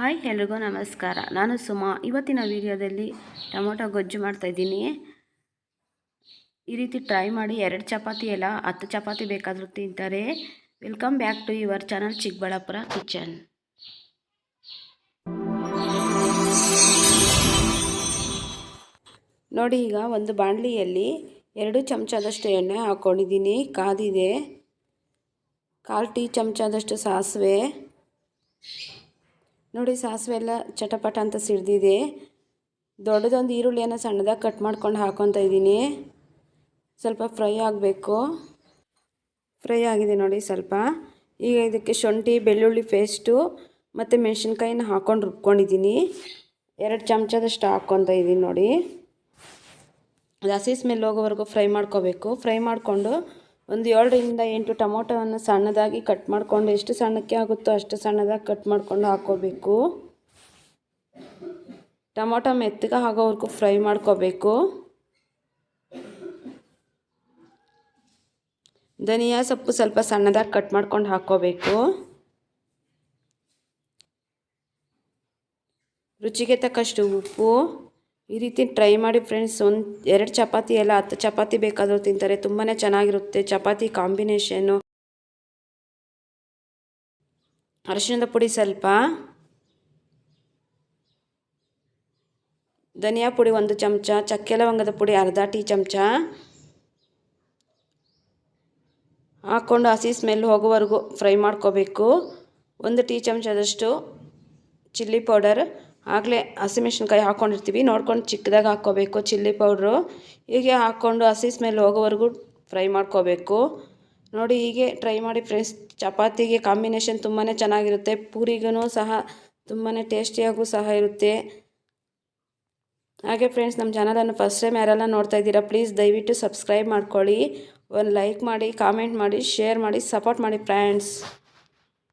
Hi ಎಲ್ರಿಗೂ ನಮಸ್ಕಾರ. ನಾನು ಸುಮಾ. ಇವತ್ತಿನ ವಿಡಿಯೋದಲ್ಲಿ ಟೊಮೊಟೊ ಗೊಜ್ಜು ಮಾಡ್ತಾಯಿದ್ದೀನಿ ಈ ರೀತಿ ಟ್ರೈ ಮಾಡಿ ಎರಡು ಚಪಾತಿ ಎಲ್ಲ ಹತ್ತು ಚಪಾತಿ ಬೇಕಾದರೂ ತಿಂತಾರೆ. Welcome back to your channel Chikkaballapura kitchen ನೋಡಿ, ಈಗ ಒಂದು ಬಾಣಲಿಯಲ್ಲಿ ಎರಡು ಚಮಚದಷ್ಟು ಎಣ್ಣೆ ಹಾಕ್ಕೊಂಡಿದ್ದೀನಿ ಕಾದಿದೆ. ಕಾಲು ಟೀ ಚಮಚದಷ್ಟು ಸಾಸಿವೆ. ನೋಡಿ ಸಾಸಿವೆ ಎಲ್ಲ ಚಟಪಟ ಅಂತ ಸಿಡ್ದಿದೆ. ದೊಡ್ಡದೊಂದು ಈರುಳ್ಳಿಯನ್ನು ಸಣ್ಣದಾಗಿ ಕಟ್ ಮಾಡ್ಕೊಂಡು ಹಾಕೊತ ಇದ್ದೀನಿ. ಸ್ವಲ್ಪ ಫ್ರೈ ಆಗಬೇಕು. ಫ್ರೈ ಆಗಿದೆ ನೋಡಿ ಸ್ವಲ್ಪ. ಈಗ ಇದಕ್ಕೆ ಶುಂಠಿ, ಬೆಳ್ಳುಳ್ಳಿ ಪೇಸ್ಟು ಮತ್ತು ಮೆಣಸಿನ್ಕಾಯಿನ ಹಾಕ್ಕೊಂಡು ರುಬ್ಕೊಂಡಿದ್ದೀನಿ. ಎರಡು ಚಮಚದಷ್ಟು ಹಾಕ್ಕೊತ ಇದ್ದೀನಿ ನೋಡಿ. ಅದು ಹಸಿ ಸ್ಮೆಲ್ ಹೋಗೋವರೆಗೂ ಫ್ರೈ ಮಾಡ್ಕೋಬೇಕು. ಫ್ರೈ ಮಾಡಿಕೊಂಡು ಒಂದು ಎರಡರಿಂದ ಎಂಟು ಟೊಮೊಟೊವನ್ನು ಸಣ್ಣದಾಗಿ ಕಟ್ ಮಾಡಿಕೊಂಡು, ಎಷ್ಟು ಸಣ್ಣಕ್ಕೆ ಆಗುತ್ತೋ ಅಷ್ಟು ಸಣ್ಣದಾಗಿ ಕಟ್ ಮಾಡಿಕೊಂಡು ಹಾಕ್ಕೋಬೇಕು ಟೊಮೊಟೊ ಮೆತ್ತಗೆ ಆಗೋವರೆಗೂ ಫ್ರೈ ಮಾಡ್ಕೋಬೇಕು. ಧನಿಯಾ ಸೊಪ್ಪು ಸ್ವಲ್ಪ ಸಣ್ಣದಾಗಿ ಕಟ್ ಮಾಡ್ಕೊಂಡು ಹಾಕ್ಕೋಬೇಕು ರುಚಿಗೆ ತಕ್ಕಷ್ಟು ಉಪ್ಪು. ಈ ರೀತಿ ಟ್ರೈ ಮಾಡಿ ಫ್ರೆಂಡ್ಸ್ ಒಂದು ಎರಡು ಚಪಾತಿ ಎಲ್ಲ ಹತ್ತು ಚಪಾತಿ ಬೇಕಾದರೂ ತಿಂತಾರೆ. ತುಂಬಾ ಚೆನ್ನಾಗಿರುತ್ತೆ ಚಪಾತಿ ಕಾಂಬಿನೇಷನ್ನು ಅರಿಶಿಣದ ಪುಡಿ ಸ್ವಲ್ಪ. ಧನಿಯಾ ಪುಡಿ ಒಂದು ಚಮಚ, ಚಕ್ಕೆ ಲವಂಗದ ಪುಡಿ ಅರ್ಧ ಟೀ ಚಮಚ. ಹಾಕ್ಕೊಂಡು ಹಸಿ ಸ್ಮೆಲ್ ಹೋಗೋವರೆಗೂ ಫ್ರೈ ಮಾಡ್ಕೋಬೇಕು. ಒಂದು ಟೀ ಚಮಚದಷ್ಟು ಚಿಲ್ಲಿ ಪೌಡರ್ ಆಗಲೇ ಹಸಿಮೆಣ್ಸಿನ್ಕಾಯಿ ಹಾಕ್ಕೊಂಡಿರ್ತೀವಿ ನೋಡ್ಕೊಂಡು ಚಿಕ್ಕದಾಗಿ ಹಾಕ್ಕೋಬೇಕು, ಚಿಲ್ಲಿ ಪೌಡ್ರು. ಹೀಗೆ ಹಾಕ್ಕೊಂಡು ಹಸಿ ಸ್ಮೆಲ್ ಹೋಗೋವರೆಗೂ ಫ್ರೈ ಮಾಡ್ಕೋಬೇಕು. ನೋಡಿ ಹೀಗೆ ಟ್ರೈ ಮಾಡಿ ಫ್ರೆಂಡ್ಸ್ ಚಪಾತಿಗೆ ಕಾಂಬಿನೇಷನ್ ತುಂಬಾ ಚೆನ್ನಾಗಿರುತ್ತೆ. ಪೂರಿಗೂ ಸಹ ತುಂಬಾ ಟೇಸ್ಟಿಯಾಗೂ ಸಹ ಇರುತ್ತೆ. ಹಾಗೆ ಫ್ರೆಂಡ್ಸ್ ನಮ್ಮ ಚಾನಲನ್ನು ಫಸ್ಟ್ ಟೈಮ್ ಯಾರೆಲ್ಲ ನೋಡ್ತಾ ಇದ್ದೀರಾ ಪ್ಲೀಸ್ ದಯವಿಟ್ಟು ಸಬ್ಸ್ಕ್ರೈಬ್ ಮಾಡ್ಕೊಳ್ಳಿ. ಒಂದು ಲೈಕ್ ಮಾಡಿ ಕಾಮೆಂಟ್ ಮಾಡಿ ಶೇರ್ ಮಾಡಿ ಸಪೋರ್ಟ್ ಮಾಡಿ ಫ್ರೆಂಡ್ಸ್